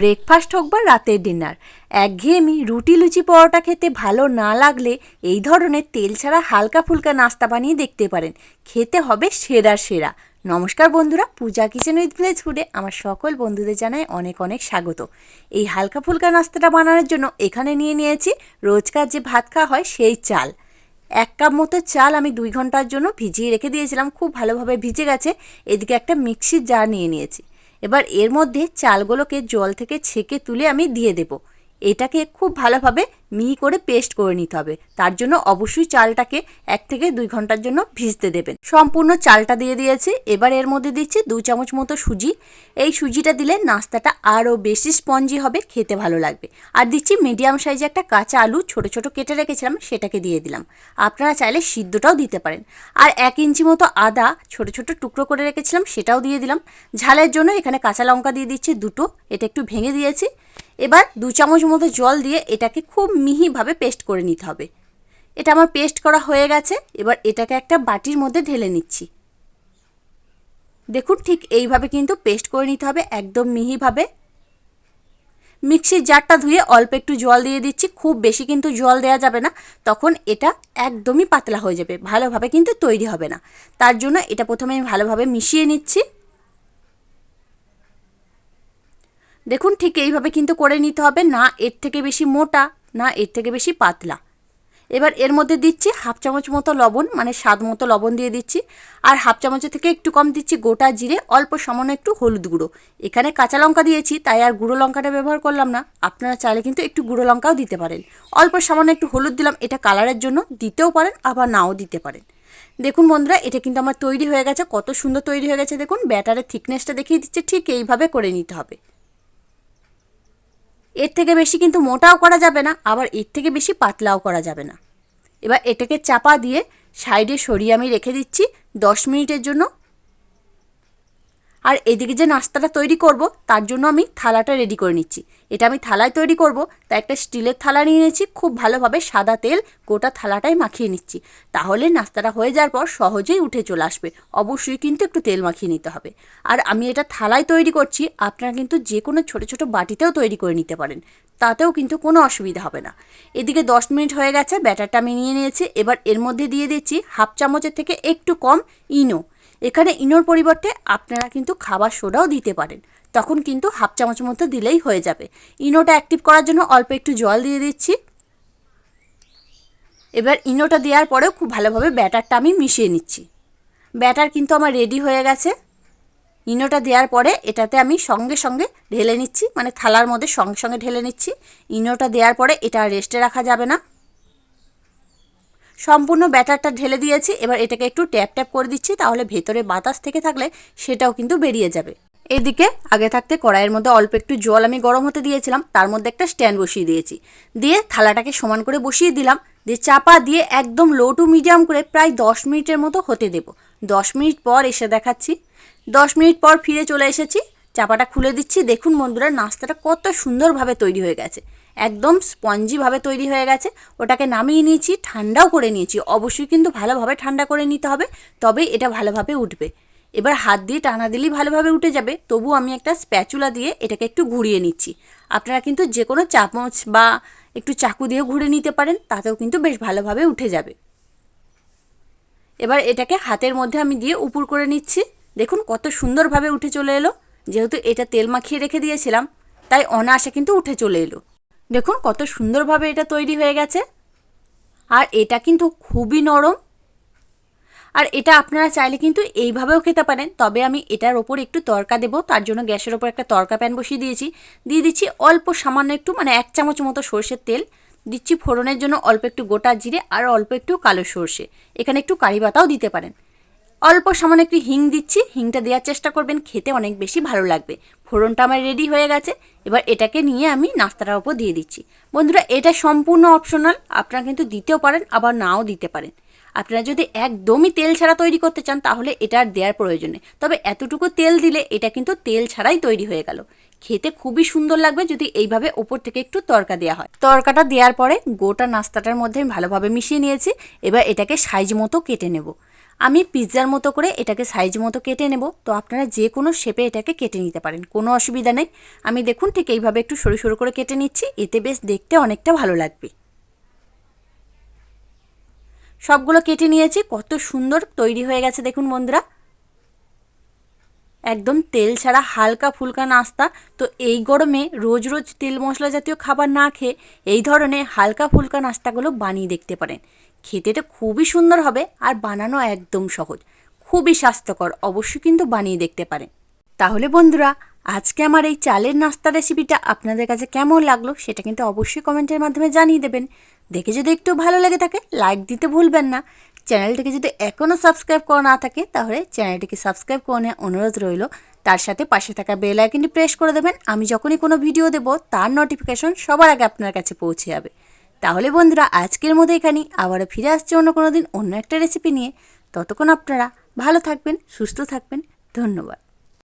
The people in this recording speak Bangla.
ব্রেকফাস্ট হোক বা রাতের ডিনার, একঘেয়েমি রুটি লুচি পরোটা খেতে ভালো না লাগলে এই ধরনের তেল ছাড়া হালকা ফুলকা নাস্তা বানিয়ে দেখতে পারেন। খেতে হবে সেরা সেরা। নমস্কার বন্ধুরা, পূজা কিচেন উইথ ভিলেজ ফুডে আমার সকল বন্ধুদের জানাই অনেক অনেক স্বাগত। এই হালকা ফুলকা নাস্তাটা বানানোর জন্য এখানে নিয়ে নিয়েছি রোজকার যে ভাত খাওয়া হয় সেই চাল। এক কাপ মতো চাল আমি দুই ঘণ্টার জন্য ভিজিয়ে রেখে দিয়েছিলাম, খুব ভালোভাবে ভিজে গেছে। এদিকে একটা মিক্সির জার নিয়ে নিয়েছি। এবার এর মধ্যে চালগুলোকে জল থেকে ছেঁকে তুলে আমি দিয়ে দেব। এটাকে খুব ভালোভাবে মিহি করে পেস্ট করে নিতে হবে। তার জন্য অবশ্যই চালটাকে এক থেকে দুই ঘণ্টার জন্য ভিজতে দেবেন। সম্পূর্ণ চালটা দিয়ে দিয়েছি। এবার এর মধ্যে দিচ্ছি দু চামচ মতো সুজি। এই সুজিটা দিলে নাস্তাটা আরও বেশি স্পঞ্জি হবে, খেতে ভালো লাগবে। আর দিচ্ছি মিডিয়াম সাইজে একটা কাঁচা আলু, ছোট ছোট কেটে রেখেছিলাম, সেটাকে দিয়ে দিলাম। আপনারা চাইলে সিদ্ধটাও দিতে পারেন। আর এক ইঞ্চি মতো আদা ছোট ছোট টুকরো করে রেখেছিলাম, সেটাও দিয়ে দিলাম। ঝালের জন্য এখানে কাঁচা লঙ্কা দিয়ে দিচ্ছি দুটো। এটা একটু ভেঙে দিয়েছি। এবার দু চামচ মতো জল দিয়ে এটাকে খুব মিহিভাবে পেস্ট করে নিতে হবে। এটা আমার পেস্ট করা হয়ে গেছে, এবার এটাকে একটা বাটির মধ্যে ঢেলে নিচ্ছি। দেখুন ঠিক এইভাবে কিন্তু পেস্ট করে নিতে হবে একদম মিহিভাবে। মিক্সির জারটা ধুয়ে অল্প একটু জল দিয়ে দিচ্ছি, খুব বেশি কিন্তু জল দেওয়া যাবে না, তখন এটা একদমই পাতলা হয়ে যাবে, ভালোভাবে কিন্তু তৈরি হবে না। তার জন্য এটা প্রথমে আমি ভালোভাবে মিশিয়ে নিচ্ছি। দেখুন ঠিক এইভাবে কিন্তু করে নিতে হবে, না এর থেকে বেশি মোটা, না এর থেকে বেশি পাতলা। এবার এর মধ্যে দিচ্ছি হাফ চামচ মতো লবণ মানে স্বাদ মতো লবণ দিয়ে দিচ্ছি। আর হাফ চামচের থেকে একটু কম দিচ্ছি গোটা জিরে, অল্প সামান্য একটু হলুদ গুঁড়ো। এখানে কাঁচা লঙ্কা দিয়েছি, তাই আর গুঁড়ো লঙ্কাটা ব্যবহার করলাম না। আপনারা চাইলে কিন্তু একটু গুঁড়ো লঙ্কাও দিতে পারেন। অল্প সামান্য একটু হলুদ দিলাম, এটা কালারের জন্য দিতেও পারেন, আবার নাও দিতে পারেন। দেখুন বন্ধুরা, এটা কিন্তু আমার তৈরি হয়ে গেছে, কত সুন্দর তৈরি হয়ে গেছে, দেখুন ব্যাটারের থিকনেসটা দেখিয়ে দিচ্ছে, ঠিক এইভাবে করে নিতে হবে। এর থেকে বেশি কিন্তু মোটাও করা যাবে না, আবার এর থেকে বেশি পাতলাও করা যাবে না। এবার এটাকে চাপা দিয়ে সাইডে সরিয়ে আমি রেখে দিচ্ছি দশ মিনিটের জন্য। আর এদিকে যে নাস্তাটা তৈরি করব, তার জন্য আমি থালাটা রেডি করে নিচ্ছি। এটা আমি থালায় তৈরি করব, তাই একটা স্টিলের থালা নিয়ে নিয়েছি, খুব ভালোভাবে সাদা তেল গোটা থালাটাই মাখিয়ে নিচ্ছি। তাহলে নাস্তাটা হয়ে যাওয়ার পর সহজেই উঠে চলে আসবে, অবশ্যই কিন্তু একটু তেল মাখিয়ে নিতে হবে। আর আমি এটা থালায় তৈরি করছি, আপনারা কিন্তু যে কোনো ছোটো ছোটো বাটিতেও তৈরি করে নিতে পারেন, তাতেও কিন্তু কোনো অসুবিধা হবে না। এদিকে দশ মিনিট হয়ে গেছে, ব্যাটারটা আমি নিয়ে নিয়েছি, এবার এর মধ্যে দিয়ে দিচ্ছি হাফ চামচের থেকে একটু কম ইনো। এখানে ইনোর পরিবর্তে আপনারা কিন্তু খাবার সোডাও দিতে পারেন। তখন কিন্তু হাফ চামচ মতো দিলেই হয়ে যাবে। ইনোটা অ্যাক্টিভ করার জন্য অল্প একটু জল দিয়ে দিচ্ছি। এবার ইনোটা দেওয়ার পরেও খুব ভালোভাবে ব্যাটারটা আমি মিশিয়ে নিচ্ছি। ব্যাটার কিন্তু আমার রেডি হয়ে গেছে। ইনোটা দেওয়ার পরে এটাতে আমি সঙ্গে সঙ্গে ঢেলে নিচ্ছি মানে থালার মধ্যে সঙ্গে সঙ্গে ঢেলে নিচ্ছি। ইনোটা দেওয়ার পরে এটা রেস্টে রাখা যাবে না। সম্পূর্ণ ব্যাটারটা ঢেলে দিয়েছি, এবার এটাকে একটু ট্যাপ ট্যাপ করে দিচ্ছি, তাহলে ভেতরে বাতাস থেকে থাকলে সেটাও কিন্তু বেরিয়ে যাবে। এদিকে আগে থাকতে কড়াইয়ের মধ্যে অল্প একটু জল আমি গরম হতে দিয়েছিলাম, তার মধ্যে একটা স্ট্যান্ড বসিয়ে দিয়েছি। দিয়ে থালাটাকে সমান করে বসিয়ে দিলাম, দিয়ে চাপা দিয়ে একদম লো টু মিডিয়াম করে প্রায় দশ মিনিটের মতো হতে দেব। দশ মিনিট পর এসে দেখাচ্ছি। দশ মিনিট পর ফিরে চলে এসেছি, চাপাটা খুলে দিচ্ছি। দেখুন বন্ধুরা, নাস্তাটা কত সুন্দরভাবে তৈরি হয়ে গেছে। একদম স্পঞ্জিভাবে তৈরি হয়ে গেছে। ওটাকে নামিয়ে নিয়েছি, ঠান্ডাও করে নিয়েছি। অবশ্যই কিন্তু ভালোভাবে ঠান্ডা করে নিতে হবে, তবেই এটা ভালোভাবে উঠবে। এবার হাত দিয়ে টানা দিলেই ভালোভাবে উঠে যাবে, তবু আমি একটা স্প্যাচুলা দিয়ে এটাকে একটু ঘুরিয়ে নিচ্ছি। আপনারা কিন্তু যে কোনো চামচ বা একটু চাকু দিয়ে ঘুরে নিতে পারেন, তাতেও কিন্তু বেশ ভালোভাবে উঠে যাবে। এবার এটাকে হাতের মধ্যে আমি দিয়ে উপর করে নিচ্ছি। দেখুন কত সুন্দরভাবে উঠে চলে এলো। যেহেতু এটা তেল মাখিয়ে রেখে দিয়েছিলাম, তাই অনায়াসে কিন্তু উঠে চলে এলো। দেখুন কত সুন্দরভাবে এটা তৈরি হয়ে গেছে। আর এটা কিন্তু খুবই নরম। আর এটা আপনারা চাইলে কিন্তু এইভাবেও খেতে পারেন। তবে আমি এটার ওপর একটু তরকা দেবো। তার জন্য গ্যাসের ওপর একটা তরকা প্যান বসিয়ে দিয়েছি। দিয়ে দিচ্ছি অল্প সামান্য একটু মানে এক চামচ মতো সর্ষের তেল। দিচ্ছি ফোড়নের জন্য অল্প একটু গোটা জিরে আর অল্প একটু কালো সর্ষে। এখানে একটু কারি পাতাও দিতে পারেন। অল্প সামান্য একটু হিং দিচ্ছি, হিংটা দেওয়ার চেষ্টা করবেন, খেতে অনেক বেশি ভালো লাগবে। ফোড়নটা আমার রেডি হয়ে গেছে, এবার এটাকে নিয়ে আমি নাস্তাটার ওপর দিয়ে দিচ্ছি। বন্ধুরা, এটা সম্পূর্ণ অপশনাল আপনারা কিন্তু দিতেও পারেন, আবার নাও দিতে পারেন। আপনারা যদি একদমই তেল ছাড়া তৈরি করতে চান, তাহলে এটা আর দেওয়ার প্রয়োজনে। তবে এতটুকু তেল দিলে এটা কিন্তু তেল ছাড়াই তৈরি হয়ে গেল। খেতে খুবই সুন্দর লাগবে যদি এইভাবে ওপর থেকে একটু তরকা দেওয়া হয়। তরকাটা দেওয়ার পরে গোটা নাস্তাটার মধ্যে আমি ভালোভাবে মিশিয়ে নিয়েছি, এবার এটাকে সাইজ মতো কেটে নেব। আমি পিৎজার মতো করে এটাকে সাইজ মতো কেটে নেব। তো আপনারা যে কোনো শেপে এটাকে কেটে নিতে পারেন। কোনো অসুবিধা নেই। আমি দেখুন ঠিক এইভাবে একটু সরু সরু করে কেটে নিচ্ছি। এতে বেশ দেখতে অনেকটা ভালো লাগবে। সবগুলো কেটে নিয়েছি। কত সুন্দর তৈরি হয়ে গেছে দেখুন বন্ধুরা। একদম তেল ছাড়া হালকা ফুলকা নাস্তা। তো এই গরমে রোজ রোজ তেল মশলা জাতীয় খাবার না খেয়ে এই ধরনের হালকা ফুলকা নাস্তাগুলো বানিয়ে দেখতে পারেন। খেতে তো খুবই সুন্দর হবে আর বানানো একদম সহজ। খুবই স্বাস্থ্যকর, অবশ্যই কিন্তু বানিয়ে দেখতে পারেন। তাহলে বন্ধুরা, আজকে আমার এই চালের নাস্তা রেসিপিটা আপনাদের কাছে কেমন লাগল সেটা কিন্তু অবশ্যই কমেন্টের মাধ্যমে জানিয়ে দেবেন। দেখে যদি একটু ভালো লেগে থাকে লাইক দিতে ভুলবেন না। চ্যানেলটিকে যদি এখনও সাবস্ক্রাইব করা না থাকে, তাহলে চ্যানেলটিকে সাবস্ক্রাইব করে নেওয়ার অনুরোধ রইল। তার সাথে পাশে থাকা বেল আইকনটি প্রেস করে দেবেন। আমি যখনই কোনো ভিডিও দেব, তার নোটিফিকেশন সবার আগে আপনার কাছে পৌঁছে যাবে। তাহলে বন্ধুরা, আজকের মতো এখানে। আবারও ফিরে আসছে অন্য কোনো দিন, অন্য একটা রেসিপি নিয়ে। ততক্ষণ আপনারা ভালো থাকবেন, সুস্থ থাকবেন। ধন্যবাদ।